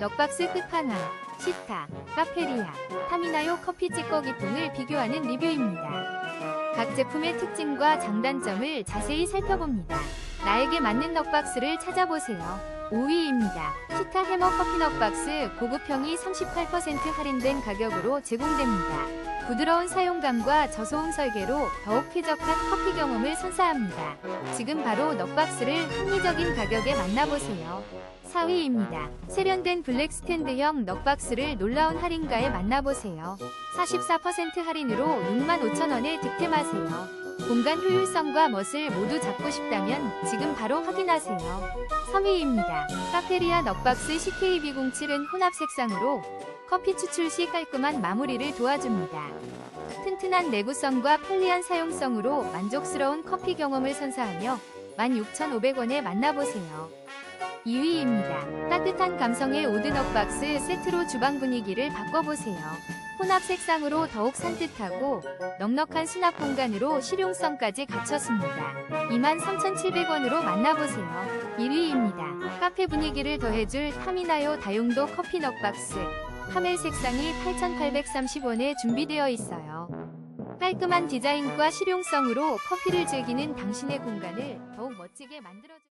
넉박스 끝판왕, 시타, 카페리아, 타미나요 커피 찌꺼기 통을 비교하는 리뷰입니다. 각 제품의 특징과 장단점을 자세히 살펴봅니다. 나에게 맞는 넉박스를 찾아보세요. 5위입니다. 시타 해머 커피 넉박스 고급형이 38% 할인된 가격으로 제공됩니다. 부드러운 사용감과 저소음 설계로 더욱 쾌적한 커피 경험을 선사합니다. 지금 바로 넉박스를 합리적인 가격에 만나보세요. 4위입니다. 세련된 블랙 스탠드형 넉박스를 놀라운 할인가에 만나보세요. 44% 할인으로 65,000원에 득템하세요. 공간 효율성과 멋을 모두 잡고 싶다면 지금 바로 확인하세요. 3위입니다. 카페리아 넉박스 CKB07은 혼합 색상으로 커피 추출 시 깔끔한 마무리를 도와줍니다. 튼튼한 내구성과 편리한 사용성으로 만족스러운 커피 경험을 선사하며 16,500원에 만나보세요. 2위입니다. 따뜻한 감성의 오드넉 박스 세트로 주방 분위기를 바꿔보세요. 혼합 색상으로 더욱 산뜻하고 넉넉한 수납 공간으로 실용성까지 갖췄습니다. 23,700원으로 만나보세요. 1위입니다. 카페 분위기를 더해줄 타미나요 다용도 커피 넉박스. 카멜 색상이 8,830원에 준비되어 있어요. 깔끔한 디자인과 실용성으로 커피를 즐기는 당신의 공간을 더욱 멋지게 만들어줍니다.